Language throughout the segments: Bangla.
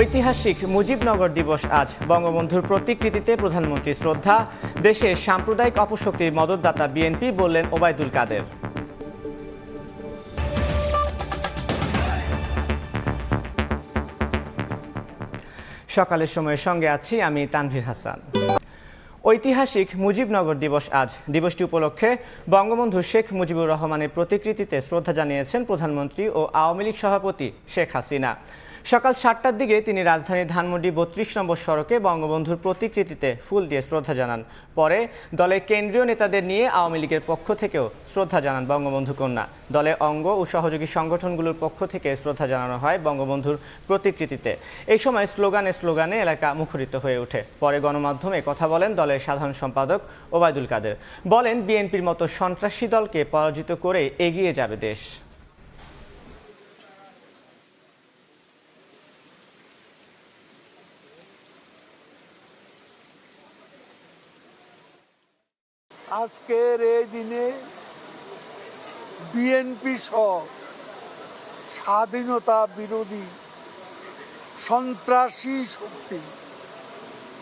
ঐতিহাসিক মুজিবনগর দিবস আজ। বঙ্গবন্ধুর প্রতিকৃতিতে প্রধানমন্ত্রী শ্রদ্ধা, দেশের সাম্প্রদায়িক অপশক্তির মদতদাতা বিএনপি বললেন ওবায়দুল কাদের। সকালের সময়ের সঙ্গে আছি আমি তানভীর হাসান। ঐতিহাসিক মুজিবনগর দিবস আজ। দিবসটি উপলক্ষে বঙ্গবন্ধু শেখ মুজিবুর রহমানের প্রতিকৃতিতে শ্রদ্ধা জানিয়েছেন প্রধানমন্ত্রী ও আওয়ামী লীগ সভাপতি শেখ হাসিনা। সকাল সাতটার দিকে তিনি রাজধানীর ধানমন্ডি বত্রিশ নম্বর সড়কে বঙ্গবন্ধুর প্রতিকৃতিতে ফুল দিয়ে শ্রদ্ধা জানান। পরে দলের কেন্দ্রীয় নেতাদের নিয়ে আওয়ামী লীগের পক্ষ থেকেও শ্রদ্ধা জানান বঙ্গবন্ধু কন্যা। দলের অঙ্গ ও সহযোগী সংগঠনগুলোর পক্ষ থেকে শ্রদ্ধা জানানো হয় বঙ্গবন্ধুর প্রতিকৃতিতে। এই সময় স্লোগানে স্লোগানে এলাকা মুখরিত হয়ে ওঠে। পরে গণমাধ্যমে কথা বলেন দলের সাধারণ সম্পাদক ওবায়দুল কাদের। বলেন বিএনপির মতো সন্ত্রাসী দলকে পরাজিত করে এগিয়ে যাবে দেশ। আজকের এই দিনে বিএনপি সহ স্বাধীনতা বিরোধী সন্ত্রাসী শক্তি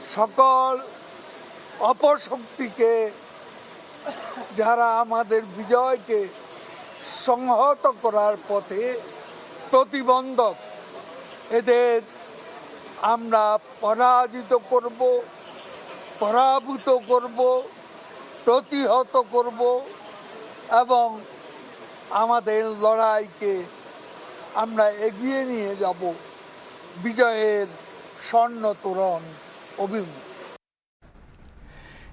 সকল অপশক্তিকে যারা আমাদের বিজয়কে সংহত করার পথে প্রতিবন্ধক, এদের আমরা পরাজিত করব, পরাভূত করব। প্রতিহত করব এবং আমাদের লড়াইকে আমরা এগিয়ে নিয়ে যাব বিজয়ের স্বর্ণ তোরণ অভিমুখ।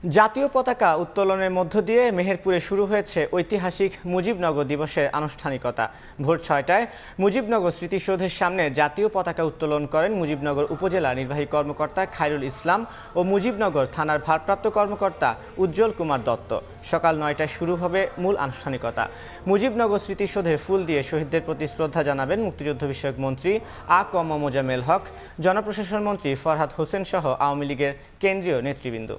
জাতীয় পতাকা উত্তোলনের মধ্য দিয়ে মেহেরপুরে শুরু হয়েছে ঐতিহাসিক মুজিবনগর দিবসের আনুষ্ঠানিকতা। ভোর ছয়টায় মুজিবনগর স্মৃতিসৌধের সামনে জাতীয় পতাকা উত্তোলন করেন মুজিবনগর উপজেলা নির্বাহী কর্মকর্তা খায়রুল ইসলাম ও মুজিবনগর থানার ভারপ্রাপ্ত কর্মকর্তা উজ্জ্বল কুমার দত্ত। সকাল নয়টায় শুরু হবে মূল আনুষ্ঠানিকতা। মুজিবনগর স্মৃতিসৌধে ফুল দিয়ে শহীদদের প্রতি শ্রদ্ধা জানাবেন মুক্তিযুদ্ধ বিষয়ক মন্ত্রী আ কম মোজামেল হক, জনপ্রশাসন মন্ত্রী ফরহাদ হোসেন সহ আওয়ামী লীগের কেন্দ্রীয় নেতৃবৃন্দ।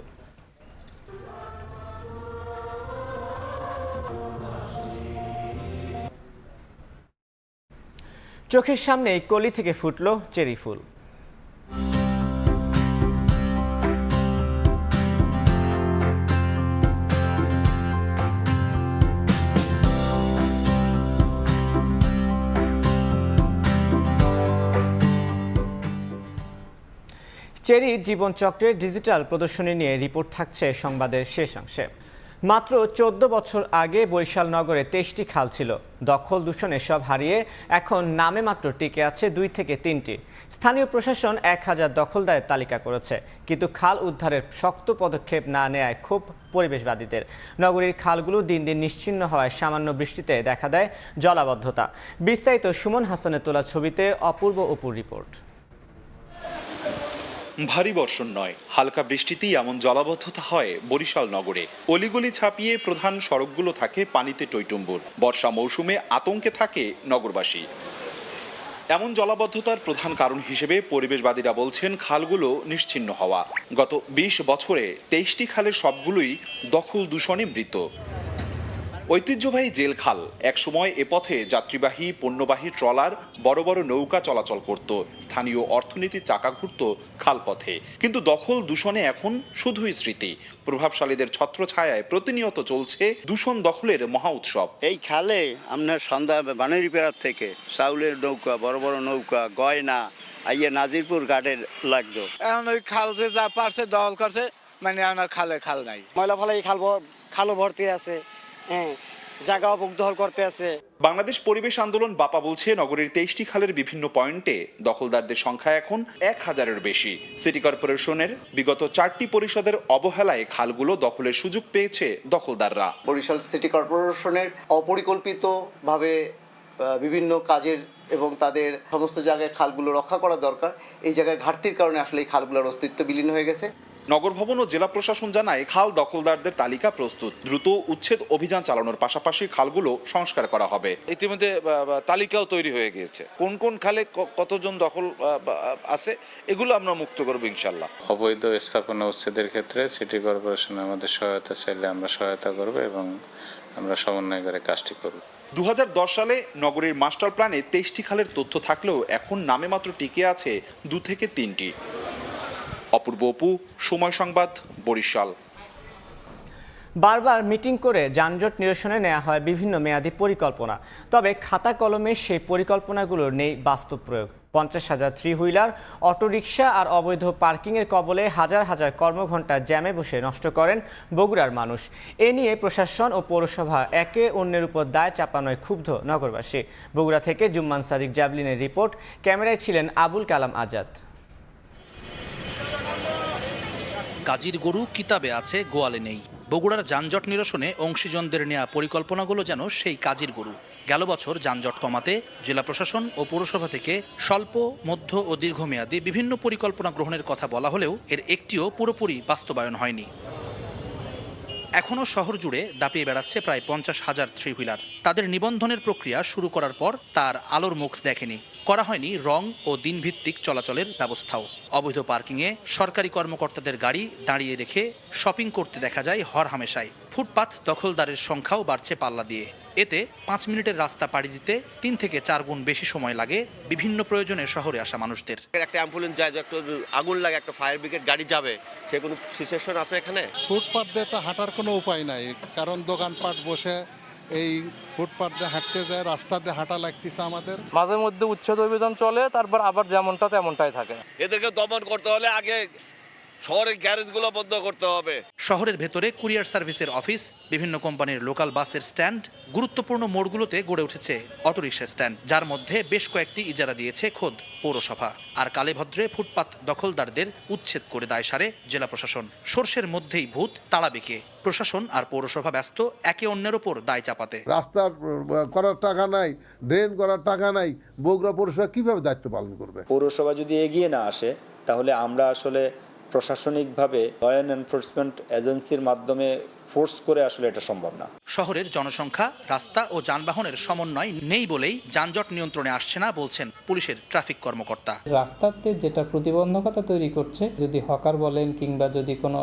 চোখের সামনে কলি থেকে ফুটলো চেরি ফুল। চেরির জীবনচক্রের ডিজিটাল প্রদর্শনী নিয়ে রিপোর্ট থাকছে সংবাদের শেষ অংশে। মাত্র চোদ্দ বছর আগে বরিশাল নগরে তেইশটি খাল ছিল। দখল দূষণে সব হারিয়ে এখন নামে মাত্র টিকে আছে দুই থেকে তিনটি। স্থানীয় প্রশাসন এক হাজার দখলদারের তালিকা করেছে, কিন্তু খাল উদ্ধারের শক্ত পদক্ষেপ না নেয় খুব পরিবেশবাদীদের। নগরীর খালগুলো দিন দিন নিশ্চিন্ন হওয়ায় সামান্য বৃষ্টিতে দেখা দেয় জলাবদ্ধতা। বিস্তারিত সুমন হাসানের তোলা ছবিতে অপূর্ব অপুর রিপোর্ট। ভারী বর্ষণ নয়, হালকা বৃষ্টিতেই এমন জলাবদ্ধতা হয় বরিশাল নগরে। অলিগলি ছাপিয়ে প্রধান সড়কগুলো থাকে পানিতে টইটুম্বুর বর্ষা মৌসুমে আতঙ্কে থাকে নগরবাসী। এমন জলাবদ্ধতার প্রধান কারণ হিসেবে পরিবেশবাদীরা বলছেন খালগুলো নিশ্চিন্ন হওয়া। গত ২০ বছরে তেইশটি খালের সবগুলোই দখল দূষণে মৃত। ঐতিহ্যবাহী জেল খাল। একসময় এ পথে যাত্রীবাহী পণ্যবাহী ট্রলার বড় বড় নৌকা চলাচল করত। স্থানীয় অর্থনীতির চাকা ঘুরত খাল পথে কিন্তু দখল দূষণে এখন শুধুই স্মৃতি। প্রভাবশালীদের ছত্রছায়ায় প্রতিনিয়ত চলছে দূষণ দখলের মহা উৎসব। এই খালে আপনার সন্ধ্যা বানেরি পেড়ার থেকে চাউলের নৌকা বড় বড় নৌকা গয়না আইয়ে নাজিরপুর ঘাটের লাগতো। এখন ওই খাল যে যা পারছে দখল করছে মানে আর খালে খাল নাই। ময়লা ফলে এই খাল ভর- খালও ভর্তি আছে। হ্যাঁ জায়গাও বুক দখল করতে আছে। বাংলাদেশ পরিবেশ আন্দোলন বাপা বলছে নগরীর তেইশটি খালের বিভিন্ন পয়েন্টে দখলদারদের সংখ্যা এখন এক হাজারের বেশি। সিটি কর্পোরেশনের বিগত চারটি পরিষদের অবহেলায় খালগুলো দখলের সুযোগ পেয়েছে দখলদাররা। বরিশাল সিটি কর্পোরেশনের অপরিকল্পিতভাবে বিভিন্ন কাজের এবং তাদের সমস্ত জায়গায় খালগুলো রক্ষা করা দরকার। এই জায়গায় ঘাটতির কারণে আসলে এই খালগুলোর অস্তিত্ব বিলীন হয়ে গেছে। নগর ভবন ও জেলা প্রশাসন জানায় খাল দখলদারদের তালিকা প্রস্তুত। দ্রুত উচ্ছেদ অভিযান চালানোর পাশাপাশি খালগুলো সংস্কার করা হবে। ইতিমধ্যে তালিকাও তৈরি হয়ে গিয়েছে। কোন কোন খালে কতজন দখল আছে এগুলো আমরা মুক্ত করব ইনশাল্লাহ অবৈধ স্থাপনা উচ্ছেদের ক্ষেত্রে সিটি কর্পোরেশন আমাদের সহায়তা চাইলে আমরা সহায়তা করব এবং আমরা সমন্বয় করে কাজটি করব। দু হাজার দশ সালে নগরীর মাস্টার প্ল্যানে তেইশটি খালের তথ্য থাকলেও এখন নামে মাত্র টিকে আছে দু থেকে তিনটি। অপূর্ব অপু, সময় সংবাদ, বরিশাল। বারবার মিটিং করে যানজট নিরসনে নেওয়া হয় বিভিন্ন মেয়াদী পরিকল্পনা। তবে খাতা কলমে সেই পরিকল্পনাগুলোর নেই বাস্তব প্রয়োগ। পঞ্চাশ হাজার থ্রি হুইলার অটোরিকশা আর অবৈধ পার্কিংয়ের কবলে হাজার হাজার কর্মঘণ্টা জ্যামে বসে নষ্ট করেন বগুড়ার মানুষ। এ নিয়ে প্রশাসন ও পৌরসভা একে অন্যের উপর দায় চাপানোয় ক্ষুব্ধ নগরবাসী। বগুড়া থেকে জুম্মান সাদিক জ্যাভলিনের রিপোর্ট। ক্যামেরায় ছিলেন আবুল কালাম আজাদ। কাজীর গরু কিতাবে আছে, গোয়ালে নেই। বগুড়ার যানজট নিরসনে অংশীজনদের নেওয়া পরিকল্পনাগুলো যেন সেই কাজীর গরু। গেল বছর যানজট কমাতে জেলা প্রশাসন ও পৌরসভা থেকে স্বল্প, মধ্য ও দীর্ঘমেয়াদী বিভিন্ন পরিকল্পনা গ্রহণের কথা বলা হলেও এর একটিও পুরোপুরি বাস্তবায়ন হয়নি। এখনও শহর জুড়ে দাপিয়ে বেড়াচ্ছে প্রায় পঞ্চাশ হাজার থ্রি হুইলার তাদের নিবন্ধনের প্রক্রিয়া শুরু করার পর তার আলোর মুখ দেখেনি। করা হয়নি রং ও দিনভিত্তিক চলাচলের ব্যবস্থাও। অবৈধ পার্কিংয়ে সরকারি কর্মকর্তাদের গাড়ি দাঁড়িয়ে রেখে শপিং করতে দেখা যায় হরহামেশায় ফুটপাত দখলদারের সংখ্যাও বাড়ছে পাল্লা দিয়ে। এতে পাঁচ মিনিটের রাস্তা পাড়ি দিতে তিন থেকে চার গুণ বেশি সময় লাগে বিভিন্ন প্রয়োজনে শহরে আসা মানুষদের। একটা অ্যাম্বুলেন্স যায় যে একটা আগুন লাগে একটা ফায়ার ব্রিগেড গাড়ি যাবে সে কোনো সিচুয়েশন আছে এখানে? ফুটপাত দিয়ে তো হাঁটার কোনো উপায় নাই কারণ দোকানপাট বসে এই ফুটপাথ দিয়ে হাঁটতে যায় রাস্তা দিয়ে হাঁটা লাগতেছে আমাদের। মাঝে মধ্যে উচ্ছেদ অভিযান চলে তারপর আবার যেমনটা তেমনটাই থাকে। এদেরকে দমন করতে হলে আগে শহরের গ্যারেজগুলো বন্ধ করতে হবে। শহরের ভেতরে কুরিয়ার সার্ভিসের অফিস বিভিন্ন কোম্পানির লোকাল বাসের স্ট্যান্ড গুরুত্বপূর্ণ মোড়গুলোতে গড়ে উঠেছে অটোরিকশা স্ট্যান্ড যার মধ্যে বেশ কয়েকটি ইজারা দিয়েছে খোদ পৌরসভা। আর কালেভদ্রে ফুটপাত দখলদারদের উচ্ছেদ করে দায় সারে জেলা প্রশাসন। সর্ষের মধ্যেই ভূত তাড়া বেঁকে। প্রশাসন আর পৌরসভা ব্যস্ত একে অন্যের ওপর দায় চাপাতে। রাস্তার করার টাকা নাই ড্রেন করার টাকা নাই বগুড়া পৌরসভা কীভাবে দায়িত্ব পালন করবে? পৌরসভা যদি এগিয়ে না আসে তাহলে আমরা আসলে প্রশাসনিকভাবে ল অ্যান্ড এনফোর্সমেন্ট এজেন্সির মাধ্যমে ফোর্স করে আসলে এটা সম্ভব না। শহরের জনসংখ্যা রাস্তা ও যানবাহনের সমন্বয় নেই বলেই যানজট নিয়ন্ত্রণে আসছে না বলছেন পুলিশের ট্রাফিক কর্মকর্তা। রাস্তাতে যেটা প্রতিবন্ধকতা তৈরি করছে যদি হকার বলেন কিংবা যদি কোনো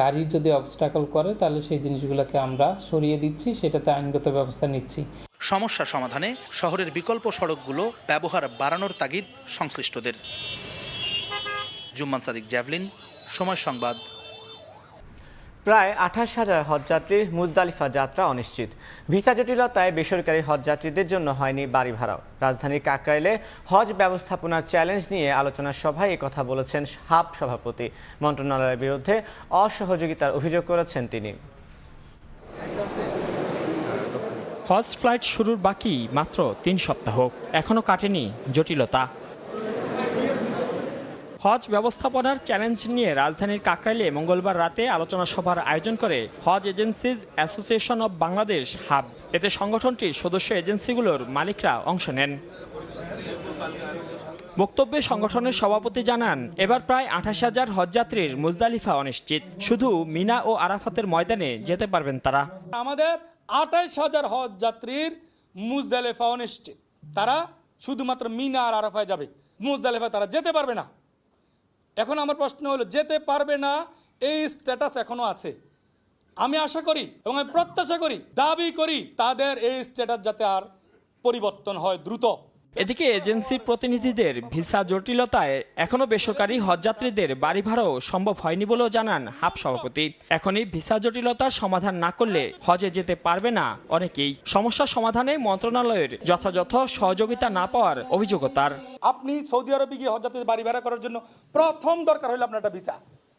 গাড়ি যদি অবস্টাকল করে তাহলে সেই জিনিসগুলোকে আমরা সরিয়ে দিচ্ছি সেটাতে আইনগত ব্যবস্থা নিচ্ছি। সমস্যা সমাধানে শহরের বিকল্প সড়কগুলো ব্যবহার বাড়ানোর তাগিদ সংশ্লিষ্টদের। জুম্মান সাদিক জ্যাভলিন সময় সংবাদ। প্রায় আঠাশ হাজার হজযাত্রীর মুজদালিফা যাত্রা অনিশ্চিত। ভিসা জটিলতায় বেসরকারি হজযাত্রীদের জন্য হয়নি বাড়ি ভাড়াও। রাজধানীর কাকরাইলে হজ ব্যবস্থাপনার চ্যালেঞ্জ নিয়ে আলোচনা সভায় কথা বলেছেন হাব সভাপতি। মন্ত্রণালয়ের বিরুদ্ধে অসহযোগিতার অভিযোগ করেছেন তিনি। হজ ফ্লাইট শুরুর বাকি মাত্র তিন সপ্তাহ। এখনও কাটেনি জটিলতা। হজ ব্যবস্থাপনার চ্যালেঞ্জ নিয়ে রাজধানীর কাকরাইলে মঙ্গলবার রাতে আলোচনা সভার আয়োজন করে Hajj agencies association of Bangladesh, HAAB. এতে সংগঠনটির সদস্য এজেন্সিগুলোর মালিকরা অংশ নেন। বক্তব্যে সংগঠনের সভাপতি জানান, এবার প্রায় আঠাশ হাজার হজযাত্রীর মুজদালিফা অনিশ্চিত। শুধু মিনা ও আরাফাতের ময়দানে যেতে পারবেন তারা। আমাদের আঠাইশ হাজার হজ যাত্রীর মুজদালেফা অনিশ্চিত। তারা শুধুমাত্র মিনা আর আরাফায় যাবে। মুজদালেফা তারা যেতে পারবে না। এখন আমার প্রশ্ন হলো, যেতে পারবে না, এই স্ট্যাটাস এখনও আছে। আমি আশা করি এবং আমি প্রত্যাশা করি, দাবি করি তাদের এই স্ট্যাটাস যাতে আর পরিবর্তন হয় দ্রুত। এদিকে এজেন্সির প্রতিনিধিদের ভিসা জটিলতায় এখনও বেসরকারি হজযাত্রীদের বাড়ি ভাড়াও সম্ভব হয়নি বলেও জানান হাব সভাপতি। এখনই ভিসা জটিলতার সমাধান না করলে হজে যেতে পারবে না অনেকেই। সমস্যা সমাধানে মন্ত্রণালয়ের যথাযথ সহযোগিতা না পাওয়ার অভিযোগও তার। আপনি সৌদি আরবে গিয়ে হজ যাত্রীদের বাড়ি ভাড়া করার জন্য প্রথম দরকার হলো আপনার একটা ভিসা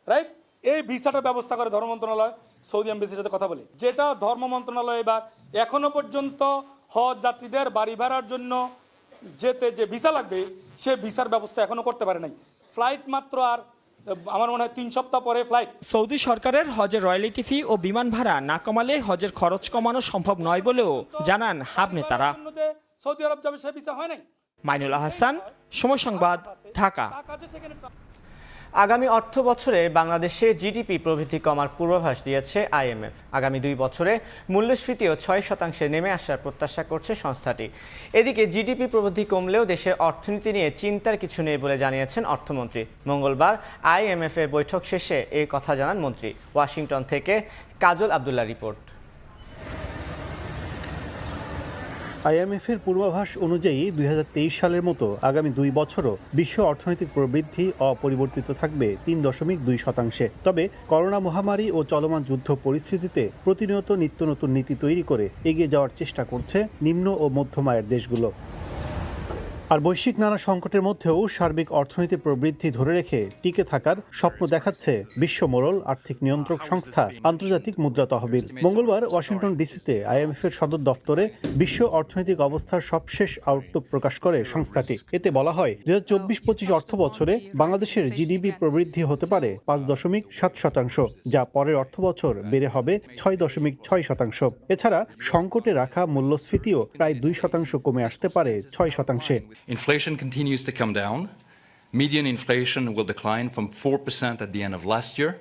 রাইট এই ভিসাটা ব্যবস্থা করে ধর্ম মন্ত্রণালয়, সৌদি এমবেসির সাথে কথা বলে। যেটা ধর্ম মন্ত্রণালয় এবার এখনও পর্যন্ত হজ যাত্রীদের বাড়ি ভাড়ার জন্য যেতে যে ভিসা লাগবে সে ভিসার ব্যবস্থা এখনও করতে পারে নাই। ফ্লাইট মাত্র আর আমার মনে হয় তিন সপ্তাহ পরে ফ্লাইট সৌদি সরকারের হজের রয়্যালিটি ফি ও বিমান ভাড়া না কমালে হজের খরচ কমানো সম্ভব নয় বলেও জানান হাব নেতারা। সৌদি আরব যাবে সে ভিসা হয় নাই। মাইনুল হাসান সময় সংবাদ ঢাকা। আগামী অর্থ বছরে বাংলাদেশে জিডিপি প্রবৃদ্ধি কমার পূর্বাভাস দিয়েছে আইএমএফ। আগামী দুই বছরে মূল্যস্ফীতিও ছয় শতাংশে নেমে আসার প্রত্যাশা করছে সংস্থাটি। এদিকে জিডিপি প্রবৃদ্ধি কমলেও দেশের অর্থনীতি নিয়ে চিন্তার কিছু নেই বলে জানিয়েছেন অর্থমন্ত্রী। মঙ্গলবার আইএমএফ এর বৈঠক শেষে এ কথা জানান মন্ত্রী। ওয়াশিংটন থেকে কাজল আবদুল্লাহ রিপোর্ট। আইএমএফের পূর্বাভাস অনুযায়ী দুই হাজার তেইশ সালের মতো আগামী দুই বছরও বিশ্ব অর্থনৈতিক প্রবৃদ্ধি অপরিবর্তিত থাকবে তিন দশমিক দুই শতাংশে। তবে করোনা মহামারী ও চলমান যুদ্ধ পরিস্থিতিতে প্রতিনিয়ত নিত্য নতুন নীতি তৈরি করে এগিয়ে যাওয়ার চেষ্টা করছে নিম্ন ও মধ্যম আয়ের দেশগুলো। আর বৈশ্বিক নানা সংকটের মধ্যেও সার্বিক অর্থনীতির প্রবৃদ্ধি ধরে রেখে টিকে থাকার স্বপ্ন দেখাচ্ছে বিশ্ব মোড়ল আর্থিক নিয়ন্ত্রক সংস্থা আন্তর্জাতিক মুদ্রা তহবিল। মঙ্গলবার ওয়াশিংটন ডিসিতে আইএমএফ এর সদর দপ্তরে বিশ্ব অর্থনৈতিক অবস্থার সবশেষ আউটলুক প্রকাশ করে সংস্থাটি। এতে বলা হয় দুই হাজার চব্বিশ পঁচিশ অর্থ বছরে বাংলাদেশের জিডিপি প্রবৃদ্ধি হতে পারে পাঁচ দশমিক সাত শতাংশ, যা পরের অর্থ বছর বেড়ে হবে ছয় দশমিক ছয় শতাংশ। এছাড়া সংকটে রাখা মূল্যস্ফীতিও প্রায় দুই শতাংশ কমে আসতে পারে ছয় শতাংশে। Inflation continues to come down. Median inflation will decline from 4% at the end of last year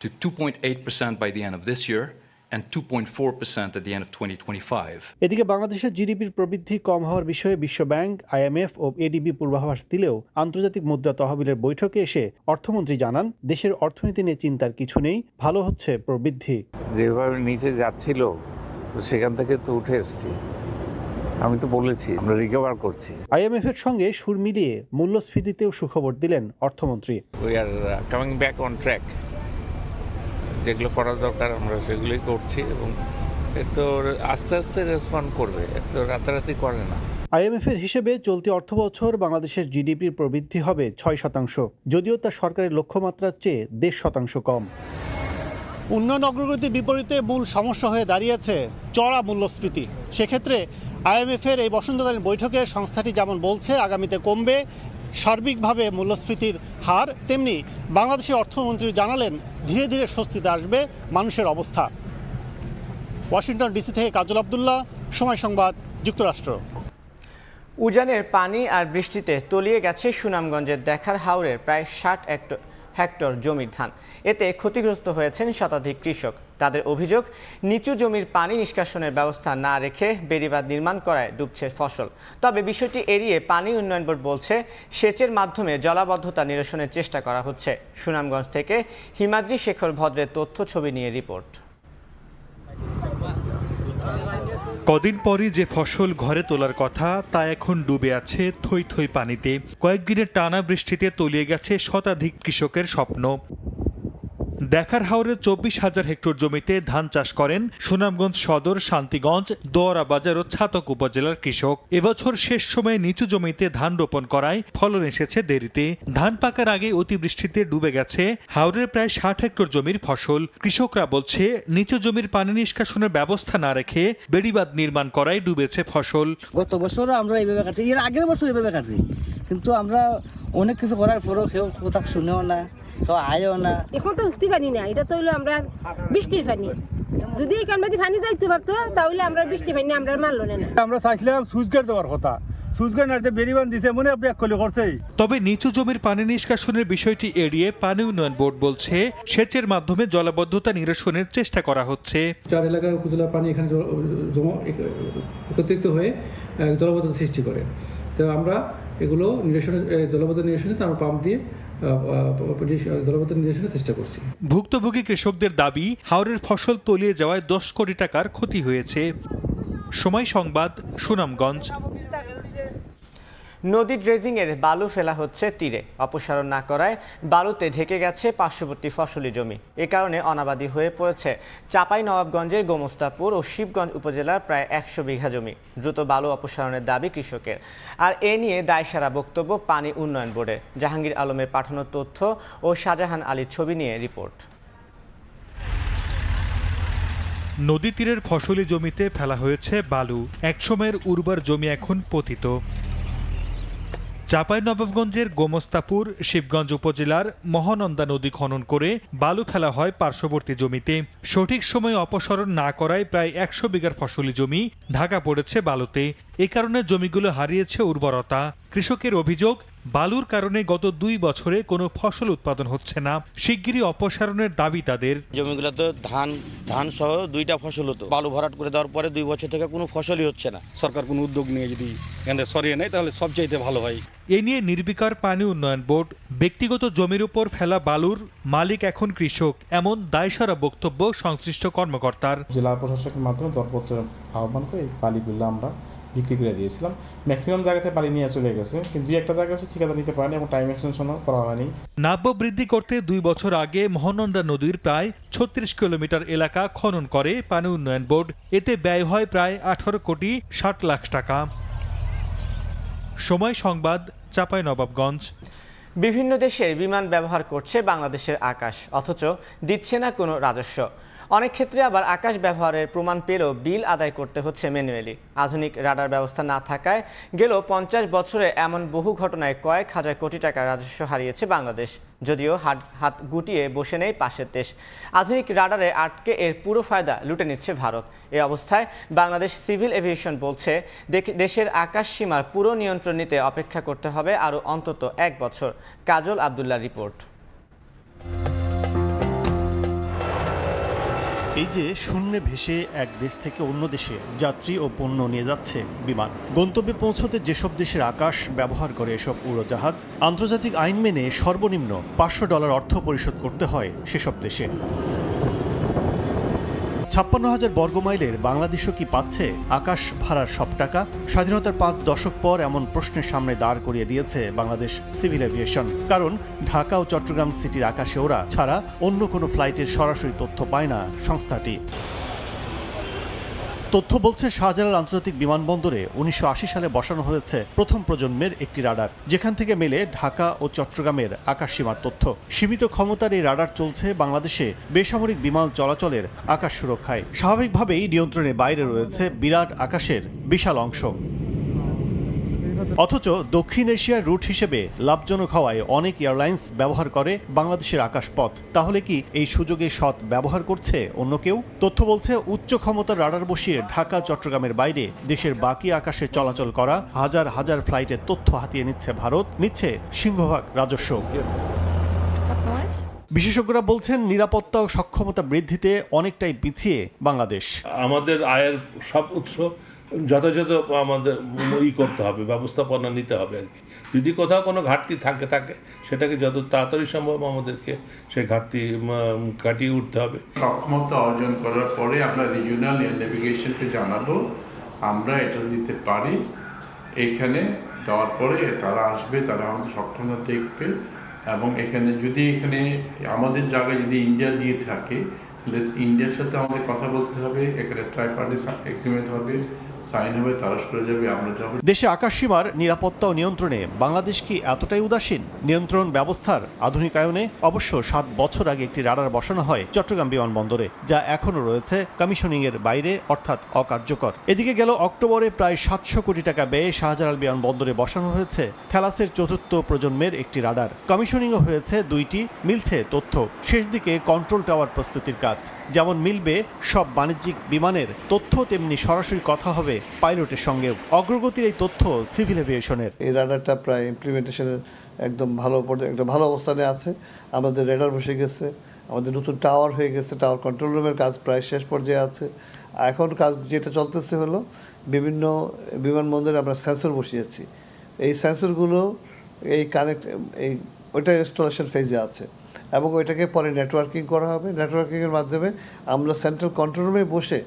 to 2.8% by the end of this year and 2.4% at the end of 2025. এদিকে বাংলাদেশের জিডিপির প্রবৃদ্ধি কম হওয়ার বিষয়ে বিশ্ব ব্যাংক আইএমএফ ও এডিবি পূর্বাভাস দিলেও আন্তর্জাতিক মুদ্রা তহবিলের বৈঠকে এসে অর্থমন্ত্রী জানান দেশের অর্থনীতি নিয়ে চিন্তার কিছু নেই ভালো হচ্ছে প্রবৃদ্ধি যেভাবে নিচে যাচ্ছিল তো সেখান থেকে তো উঠে এসছি আমি তো বলেছি আমরা রিকভার করছি। আইএমএফ এর সঙ্গে সুর মিলিয়ে মূল্যস্ফীতিতেও সুখবর দিলেন অর্থমন্ত্রী। We are coming back on track যেগুলো করা দরকার আমরা সেগুলোই করছি এবং এ তো আস্তে আস্তে রেসপন্ড করবে তো রাতারাতি করে না। আইএমএফ এর হিসেবে চলতি অর্থবছর বাংলাদেশের জিডিপির প্রবৃদ্ধি হবে ছয় শতাংশ যদিও তা সরকারের লক্ষ্যমাত্রার চেয়ে দেড় শতাংশ কম। উন্নয়ন অগ্রগতির বিপরীতে মূল সমস্যা হয়ে দাঁড়িয়েছে চড়া মূল্যস্ফীতি। সেক্ষেত্রে আইএমএফ এর এই বসন্তকালীন বৈঠকে সংস্থাটি যেমন বলছে, আগামীতে কমবে, সার্বিকভাবে মূল্যস্ফীতির হার, তেমনি বাংলাদেশের অর্থমন্ত্রী জানালেন, ধীরে ধীরে স্বস্তিতে আসবে মানুষের অবস্থা। ওয়াশিংটন ডিসি থেকে কাজল আবদুল্লাহ, সময় সংবাদ, যুক্তরাষ্ট্র। উজানের পানি আর বৃষ্টিতে তলিয়ে গেছে সুনামগঞ্জের দেখার হাওরের, প্রায় ষাট হেক্টর জমির ধান। এতে ক্ষতিগ্রস্ত হয়েছেন শতাধিক কৃষক। তাদের অভিযোগ, নিচু জমির পানি নিষ্কাশনের ব্যবস্থা না রেখে বেড়িবাঁধ নির্মাণ করায় ডুবছে ফসল। তবে বিষয়টি এড়িয়ে পানি উন্নয়ন বোর্ড বলছে, সেচের মাধ্যমে জলাবদ্ধতা নিরসনের চেষ্টা করা হচ্ছে। সুনামগঞ্জ থেকে হিমাদ্রি শেখর ভদ্রের তথ্য ছবি নিয়ে রিপোর্ট। কদিন পরই যে ফসল ঘরে তোলার কথা, তা এখন ডুবে আছে থই থই পানিতে। কয়েকদিনের টানা বৃষ্টিতে তলিয়ে গেছে শতাধিক কৃষকের স্বপ্ন। দেখার হাওরে চব্বিশ হাজার হেক্টর জমিতে ধান চাষ করেন সুনামগঞ্জ সদর, শান্তিগঞ্জ দোয়ারা বাজার ও ছাতক উপজেলার কৃষক। এবছর শেষ সময়ে নিচু জমিতে ধান রোপণ করায় ফলন এসেছে দেরিতে। ধান পাকার আগে অতিবৃষ্টিতে ডুবে গেছে, হাওরের প্রায় ষাট হেক্টর জমির ফসল। কৃষকরা বলছে, নিচু জমির পানি নিষ্কাশনের ব্যবস্থা না রেখে বেড়িবাঁধ নির্মাণ করায় ডুবেছে ফসল। গত বছর আমরা এইভাবে কাটছি, এর আগের বছর এইভাবে কাটছি। কিন্তু আমরা অনেক কিছু করার পরেও কেউ কোথাও শুনেও না। কেউ আয়ও না। এখন তো উঠতে পারি না এটা তো হইল আমরা বৃষ্টির পানি। যদি এই কামড়াতে পানি যাইতে পারতো তাহলে আমরা বৃষ্টি পানি আমরা মারলো না। আমরা চাইছিলাম সুইচ গেট দেওয়ার কথা। মনে তবে নিচু জমির পানি নিষ্কাশনের বিষয়টি এড়িয়ে পানি উন্নয়ন বোর্ড বলছে সেচের মাধ্যমে জলাবদ্ধতা নিরসনের চেষ্টা করা হচ্ছে। চার এলাকার উপজেলার পানি এখানে একত্রিত হয়ে জলাবদ্ধতা সৃষ্টি করে। তো আমরা এগুলো নিরসনে জলাবদ্ধতা নিরসনে আমরা পাম্প দিয়ে চেষ্টা করছি। ভুক্তভোগী কৃষকদের দাবি, হাওরের ফসল তলিয়ে যাওয়ায় দশ কোটি টাকার ক্ষতি হয়েছে। সময় সংবাদ, সুনামগঞ্জ। নদী ড্রেজিংয়ের বালু ফেলা হচ্ছে তীরে। অপসারণ না করায় বালুতে ঢেকে গেছে পার্শ্ববর্তী ফসলি জমি। এ কারণে অনাবাদি হয়ে পড়েছে চাপাই নবাবগঞ্জের গোমস্তাপুর ও শিবগঞ্জ উপজেলার প্রায় একশো বিঘা জমি। দ্রুত বালু অপসারণের দাবি কৃষকের। আর এ নিয়ে দায়সারা বক্তব্য পানি উন্নয়ন বোর্ডে জাহাঙ্গীর আলমের পাঠানো তথ্য ও শাহজাহান আলীর ছবি নিয়ে রিপোর্ট। নদী তীরের ফসলি জমিতে ফেলা হয়েছে বালু। একসময়ের উর্বর জমি এখন পতিত। চাঁপাইনবাবগঞ্জের গোমস্তাপুর, শিবগঞ্জ উপজেলার মহানন্দা নদী খনন করে বালু ফেলা হয় পার্শ্ববর্তী জমিতে। সঠিক সময়ে অপসারণ না করায় প্রায় একশো বিঘার ফসলি জমি ঢাকা পড়েছে বালুতে। এ কারণে জমিগুলো হারিয়েছে উর্বরতা। কৃষকের অভিযোগ বালুর কারণে গত দুই বছরে কোনো ফসল উৎপাদন হচ্ছে না। শিগগিরই অপসারণের দাবি তাদের। জমিগুলো তো ধান ধান সহ দুইটা ফসল হতো। বালু ভরাট করে দেওয়ার পরে দুই বছর থেকে কোনো ফসলই হচ্ছে না। সরকার কোনো উদ্যোগ নিয়ে যদি এখান সরিয়ে নেয় তাহলে সবচাইতে ভালো হয়। এ নিয়ে নির্বিকার পানি উন্নয়ন বোর্ড ব্যক্তিগত জমির উপর ফেলা বালুর মালিক এখন কৃষক এমন দায়সারা বক্তব্য সংশ্লিষ্ট কর্মকর্তার। জেলা প্রশাসকের মাধ্যমে দরপত্র আহ্বান করে এই বালিগুলো আমরা বিক্রি করে দিয়েছিলাম। ম্যাক্সিমাম জায়গাতে পানি নিয়ে চলে গেছে কিন্তু দুই একটা জায়গা হচ্ছে ঠিকাদার নিতে পারেনি এবং টাইম এক্সটেনশনও করা হয়নি। নাব্য বৃদ্ধি করতে দুই বছর আগে মহানন্দা নদীর প্রায় ছত্রিশ কিলোমিটার এলাকা খনন করে পানি উন্নয়ন বোর্ড। এতে ব্যয় হয় প্রায় আঠারো কোটি ষাট লাখ টাকা। সময় সংবাদ চাপাই নবাবগঞ্জ। বিভিন্ন দেশে বিমান ব্যবহার করছে বাংলাদেশের আকাশ অথচ দিচ্ছে না কোনো রাজস্ব। অনেক ক্ষেত্রে আবার আকাশ ব্যবহারের প্রমাণ পেলেও বিল আদায় করতে হচ্ছে ম্যানুয়ালি। আধুনিক রাডার ব্যবস্থা না থাকায় গেল পঞ্চাশ বছরে এমন বহু ঘটনায় কয়েক হাজার কোটি টাকা রাজস্ব হারিয়েছে বাংলাদেশ। যদিও হাত হাত গুটিয়ে বসে নেই পাশের দেশ। আধুনিক রাডারে আটকে এর পুরো ফায়দা লুটে নিচ্ছে ভারত। এ অবস্থায় বাংলাদেশ সিভিল এভিয়েশন বলছে দেশের আকাশ সীমার পুরো নিয়ন্ত্রণ নিতে অপেক্ষা করতে হবে আরও অন্তত এক বছর। কাজল আবদুল্লাহ রিপোর্ট। এই যে শূন্যে ভেসে এক দেশ থেকে অন্য দেশে যাত্রী ও পণ্য নিয়ে যাচ্ছে বিমান। গন্তব্যে পৌঁছতে যেসব দেশের আকাশ ব্যবহার করে এসব উড়োজাহাজ, আন্তর্জাতিক আইন মেনে সর্বনিম্ন পাঁচশো ডলার অর্থ পরিশোধ করতে হয় সেসব দেশে। ছাপ্পান্ন হাজার বর্গমাইলের বাংলাদেশও কি পাচ্ছে? আকাশ ভাড়ার সব টাকা? স্বাধীনতার পাঁচ দশক পর এমন প্রশ্নের সামনে দাঁড় করিয়ে দিয়েছে বাংলাদেশ সিভিল এভিয়েশন। কারণ ঢাকা ও চট্টগ্রাম সিটির আকাশে ওরা ছাড়া অন্য কোনো ফ্লাইটের সরাসরি তথ্য পায় না সংস্থাটি। তথ্য বলছে শাহজালাল আন্তর্জাতিক বিমানবন্দরে উনিশশো আশি সালে বসানো হয়েছে প্রথম প্রজন্মের একটি রাডার, যেখান থেকে মেলে ঢাকা ও চট্টগ্রামের আকাশ সীমার তথ্য। সীমিত ক্ষমতার এই রাডার চলছে বাংলাদেশে বেসামরিক বিমান চলাচলের আকাশ সুরক্ষায়। স্বাভাবিকভাবেই নিয়ন্ত্রণের বাইরে রয়েছে বিরাট আকাশের বিশাল অংশ। অথচ দক্ষিণ এশিয়ার রুট হিসেবে লাভজনক হওয়ায় অনেক এয়ারলাইন্স ব্যবহার করে বাংলাদেশের আকাশপথ। তাহলে কি এই সুযোগে সৎ ব্যবহার করছে অন্য কেউ? তথ্য বলছে, উচ্চ ক্ষমতার রাডার বসিয়ে ঢাকা, চট্টগ্রামের বাইরে দেশের বাকি আকাশে চলাচল করা হাজার হাজার ফ্লাইটের তথ্য হাতিয়ে নিচ্ছে ভারত, নিচ্ছে সিংহভাগ রাজস্ব। বিশেষজ্ঞরা বলছেন, নিরাপত্তা ও সক্ষমতা বৃদ্ধিতে অনেকটাই পিছিয়ে বাংলাদেশ। আমাদের আয়ের সব উৎস যথাযথ আমাদের ই করতে হবে, ব্যবস্থাপনা নিতে হবে আর কি। যদি কোথাও কোনো ঘাটতি থাকে থাকে, সেটাকে যত তাড়াতাড়ি সম্ভব আমাদেরকে সেই ঘাটতি কাটিয়ে উঠতে হবে। সক্ষমতা অর্জন করার পরে আমরা রিজিওনাল নেভিগেশনকে জানাব, আমরা এটা দিতে পারি। এখানে দেওয়ার পরে তারা আসবে, তারা আমাদের সক্ষমতা দেখবে এবং এখানে যদি এখানে আমাদের জায়গায় যদি ইন্ডিয়া দিয়ে থাকে, তাহলে ইন্ডিয়ার সাথে আমাদের কথা বলতে হবে, এখানে ট্রাইপার্টি এগ্রিমেন্ট হবে সাইন হবে তারা সরে যাবে, আমরা দেশে আকাশসীমার নিরাপত্তা ও নিয়ন্ত্রণে বাংলাদেশ কি এতটাই উদাসীন? নিয়ন্ত্রণ ব্যবস্থার আধুনিকায়নে অবশ্য সাত বছর আগে একটি রাডার বসানো হয় চট্টগ্রাম বিমানবন্দরে, যা এখনও রয়েছে কমিশনিং এর বাইরে, অর্থাৎ অকার্যকর। এদিকে গেল অক্টোবরে প্রায় সাতশো কোটি টাকা ব্যয়ে শাহজালাল বিমানবন্দরে বসানো হয়েছে থ্যালাসের চতুর্থ প্রজন্মের একটি রাডার। কমিশনিংও হয়েছে দুইটি, মিলছে তথ্য। শেষ দিকে কন্ট্রোল টাওয়ার প্রস্তুতির কাজ। যেমন মিলবে সব বাণিজ্যিক বিমানের, তথ্য তেমনি সরাসরি কথা হবে পাইলটের সঙ্গেও অগ্রগতির এই তথ্য সিভিল এভিয়েশনের। এই রাডারটা প্রায় ইমপ্লিমেন্টেশনের একদম ভালো একটা ভালো অবস্থানে আছে। আমাদের রেডার বসে গেছে, আমাদের নতুন টাওয়ার হয়ে গেছে টাওয়ার কন্ট্রোল রুমের কাজ প্রায় শেষ পর্যায়ে আছে। এখন কাজ যেটা চলতেছে হলো, বিভিন্ন বিমানবন্দরে আমরা সেন্সর বসিয়েছি। এই সেন্সরগুলো এই কানেক্ট এই, ওইটা ইনস্টলেশন ফেজে আছে। এবং ওইটাকে পরে নেটওয়ার্কিং করা হবে। নেটওয়ার্কিংয়ের মাধ্যমে আমরা সেন্ট্রাল কন্ট্রোল রুমে বসে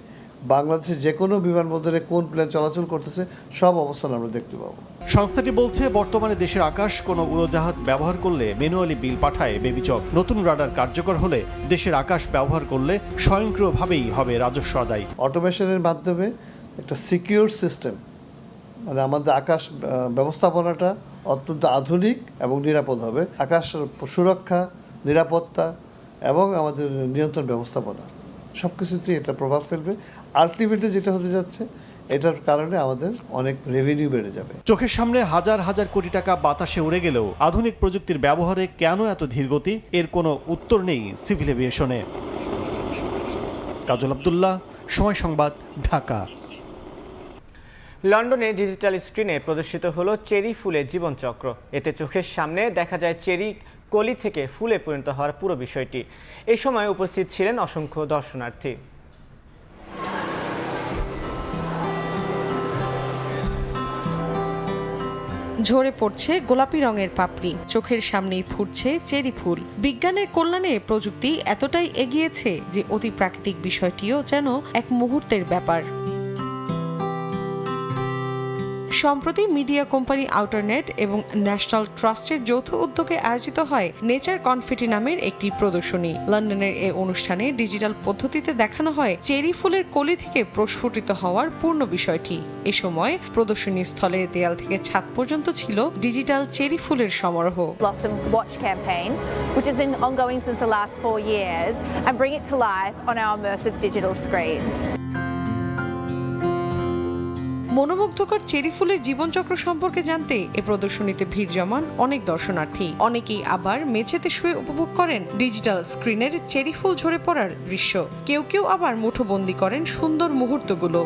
বাংলাদেশের যে কোনো বিমানবন্দরে কোন প্লেন চলাচল করতেছে সব অবস্থান আমরা দেখতে পাবো। সংস্থাটি বলছে বর্তমানে দেশের আকাশ কোনো উড়োজাহাজ ব্যবহার করলে ম্যানুয়ালি বিল পাঠায় বেবিচক। নতুন রাডার কার্যকর হলে দেশের আকাশ ব্যবহার করলে স্বয়ংক্রিয়ভাবেই হবে রাজস্ব আদায়। অটোমেশনের মাধ্যমে একটা সিকিউর সিস্টেম মানে আমাদের আকাশ ব্যবস্থাপনাটা অত্যন্ত আধুনিক এবং নিরাপদ হবে। আকাশ সুরক্ষা নিরাপত্তা এবং আমাদের নিয়ন্ত্রণ ব্যবস্থাপনা সব কিছুতেই এটা প্রভাব ফেলবে। আলটিমেটলি যেটা হতে যাচ্ছে এটার কারণে আমাদের অনেক রেভিনিউ বেড়ে যাবে। চোখের সামনে হাজার হাজার কোটি টাকা বাতাসে উড়ে গেলেও আধুনিক প্রযুক্তির ব্যবহারে কেন এত ধীরগতি? এর কোনো উত্তর নেই সিভিল এভিয়েশনে। কাজল আবদুল্লাহ সময় সংবাদ ঢাকা। লন্ডনে ডিজিটাল স্ক্রিনে প্রদর্শিত হলো চেরি ফুলের জীবনচক্র। এতে চোখের সামনে দেখা যায় চেরি কলি থেকে ফুলে পরিণত হওয়ার পুরো বিষয়টি। এই সময় উপস্থিত ছিলেন অসংখ্য দর্শনার্থী। ঝরে পড়ছে গোলাপি রঙের পাপড়ি। চোখের সামনেই ফুটছে চেরি ফুল। বিজ্ঞানের কল্যাণে প্রযুক্তি এতটাই এগিয়েছে যে অতি প্রাকৃতিক বিষয়টিও যেন এক মুহূর্তের ব্যাপার। সম্প্রতি মিডিয়া কোম্পানি আউটারনেট এবং ন্যাশনাল ট্রাস্টের যৌথ উদ্যোগে আয়োজিত হয় নেচার কনফিটি নামের একটি প্রদর্শনী। লন্ডনের এই অনুষ্ঠানে ডিজিটাল পদ্ধতিতে দেখানো হয় চেরি ফুলের কলি থেকে প্রস্ফুটিত হওয়ার পূর্ণ বিষয়টি। এ সময় প্রদর্শনী স্থলের দেয়াল থেকে ছাদ পর্যন্ত ছিল ডিজিটাল চেরি ফুলের সমারোহ। Which has been ongoing since the last four years, and bring it to life on our immersive digital screens. মনোমুগ্ধকর চেরি ফুলের জীবনচক্র সম্পর্কে জানতে এ প্রদর্শনীতে ভিড় জমান অনেক দর্শনার্থী। অনেকেই আবার মেঝেতে শুয়ে উপভোগ করেন ডিজিটাল স্ক্রিনের চেরি ফুল ঝরে পড়ার দৃশ্য। কেউ কেউ আবার মুঠোবন্দি করেন সুন্দর মুহূর্তগুলো।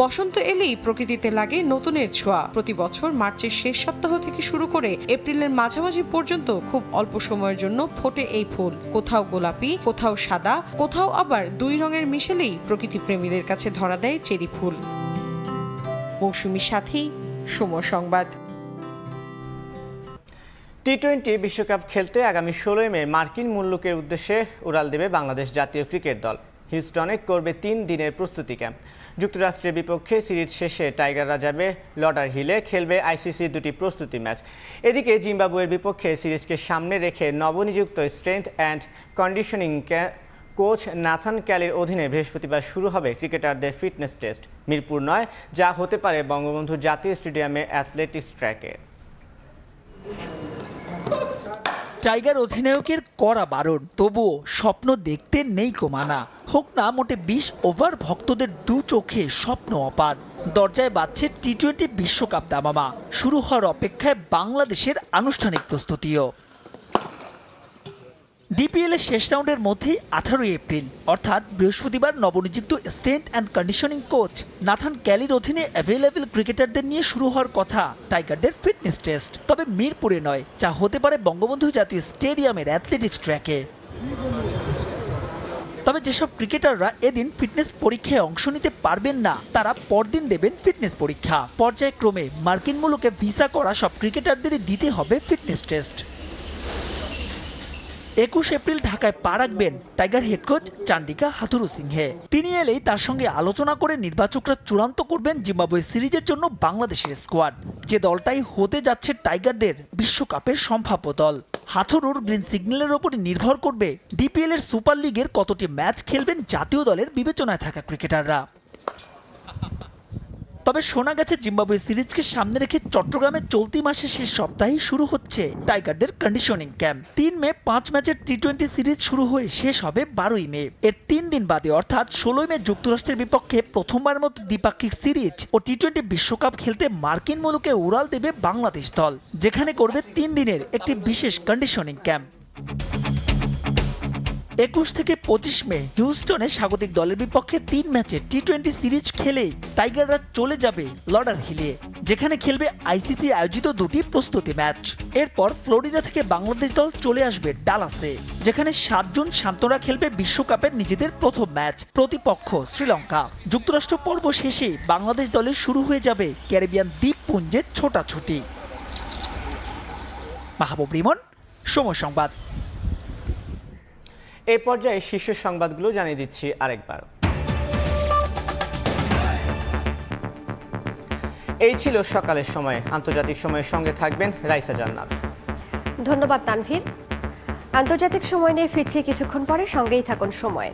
বসন্ত এলেই প্রকৃতিতে লাগে নতুনের ছোঁয়া। প্রতি বছর মার্চের শেষ সপ্তাহ থেকে শুরু করে এপ্রিলের মাঝামাঝি পর্যন্ত খুব অল্প সময়ের জন্য ফোটে এই ফুল। কোথাও গোলাপি, কোথাও সাদা, কোথাও আবার দুই রঙের মিশেলেই প্রকৃতি প্রেমীদের কাছে ধরা দেয় চেরি ফুল। মৌসুমী সাথী সময় সংবাদ। টি টোয়েন্টি বিশ্বকাপ খেলতে আগামী ষোলোই মে মার্কিন মুল্লুকের উদ্দেশ্যে উড়াল দেবে বাংলাদেশ জাতীয় ক্রিকেট দল। হিউস্টনে করবে তিন দিনের প্রস্তুতি ক্যাম্প যুক্তরাষ্ট্রের বিপক্ষে সিরিজ শেষে টাইগাররা যাবে লডার হিলে খেলবে আইসিসির দুটি প্রস্তুতি ম্যাচ। এদিকে জিম্বাবুয়ের বিপক্ষে সিরিজকে সামনে রেখে নবনিযুক্ত strength and conditioning coach Nathan ক্যালির অধীনে বৃহস্পতিবার শুরু হবে ক্রিকেটারদের ফিটনেস টেস্ট। মিরপুর নয়, যা হতে পারে বঙ্গবন্ধু জাতীয় স্টেডিয়ামে অ্যাথলেটিক্স ট্র্যাকে। টাইগার অধিনায়কের করা বারণ। তবুও স্বপ্ন দেখতে নেই কমানা হোক না, মোটে বিশ ওভার ভক্তদের দু চোখে স্বপ্ন অপার দরজায় বাজছে টি টোয়েন্টি বিশ্বকাপ দামামা। শুরু হওয়ার অপেক্ষায় বাংলাদেশের আনুষ্ঠানিক প্রস্তুতিও। ডিপিএল এর শেষ রাউন্ডের মধ্যেই আঠারোই এপ্রিল, অর্থাৎ বৃহস্পতিবার নবনিযুক্ত strength and conditioning coach Nathan ক্যালির অধীনে অ্যাভেলেবেল ক্রিকেটারদের নিয়ে শুরু হওয়ার কথা, টাইগারদের ফিটনেস টেস্ট তবে মিরপুরে নয়, যা হতে পারে বঙ্গবন্ধু জাতীয় স্টেডিয়ামের অ্যাথলেটিক্স ট্র্যাকে তবে যেসব ক্রিকেটাররা এদিন ফিটনেস পরীক্ষায় অংশ নিতে পারবেন না, তারা পরদিন দেবেন ফিটনেস পরীক্ষা। পর্যায়ক্রমে মার্কিন মুলুকে ভিসা করা সব ক্রিকেটারদেরই দিতে হবে ফিটনেস টেস্ট একুশ এপ্রিল ঢাকায় পা রাখবেন tiger head coach Chandika Hathurusinghe তিনি এলেই তার সঙ্গে আলোচনা করে নির্বাচকরা চূড়ান্ত করবেন জিম্বাবুয়ে সিরিজের জন্য বাংলাদেশের স্কোয়াড। যে দলটাই হতে যাচ্ছে টাইগারদের বিশ্বকাপের সম্ভাব্য দল। হাথুরুর গ্রিন সিগন্যালের ওপরই নির্ভর করবে ডিপিএল এর সুপার লিগের কতটি ম্যাচ খেলবেন জাতীয় দলের বিবেচনায় থাকা ক্রিকেটাররা। তবে শোনা গেছে জিম্বাবুয়ে সিরিজকে সামনে রেখে চট্টগ্রামে চলতি মাসের শেষ সপ্তাহেই শুরু হচ্ছে টাইগারদের কন্ডিশনিং ক্যাম্প তিন মে, পাঁচ ম্যাচের টি টোয়েন্টি সিরিজ শুরু হয়ে শেষ হবে বারোই মে। এর তিন দিন বাদে, অর্থাৎ ষোলোই মে যুক্তরাষ্ট্রের বিপক্ষে প্রথমবার মতো দ্বিপাক্ষিক সিরিজ ও টি টোয়েন্টি বিশ্বকাপ খেলতে মার্কিন মুলুকে উড়াল দেবে বাংলাদেশ দল, যেখানে করবে তিন দিনের একটি বিশেষ কন্ডিশনিং ক্যাম্প একুশ থেকে পঁচিশ মে, হিউস্টনে স্বাগতিক দলের বিপক্ষে তিন ম্যাচে টি টোয়েন্টি সিরিজ খেলেই টাইগাররা চলে যাবে লর্ডার হিলে, যেখানে খেলবে আইসিসি আয়োজিত দুটি প্রস্তুতি ম্যাচ। এরপর ফ্লোরিডা থেকে বাংলাদেশ দল চলে আসবে ডালাসে, যেখানে সাতজন শান্তরা খেলবে বিশ্বকাপের নিজেদের প্রথম ম্যাচ, প্রতিপক্ষ শ্রীলঙ্কা। যুক্তরাষ্ট্র পর্ব শেষে বাংলাদেশ দলে শুরু হয়ে যাবে ক্যারিবিয়ান দ্বীপপুঞ্জের ছোটাছুটি। মাহবুব রিমন, সময় সংবাদ। এই পর্যায়ে শীর্ষ সংবাদগুলো জানিয়ে দিচ্ছি আরেকবার। এই ছিল সকালের সময়। আন্তর্জাতিক সময়ের সঙ্গে থাকবেন রাইসা জান্নাত। ধন্যবাদ তানভীর। আন্তর্জাতিক সময় নিয়ে ফিরছি কিছুক্ষণ পরে। সঙ্গেই থাকুন সময়।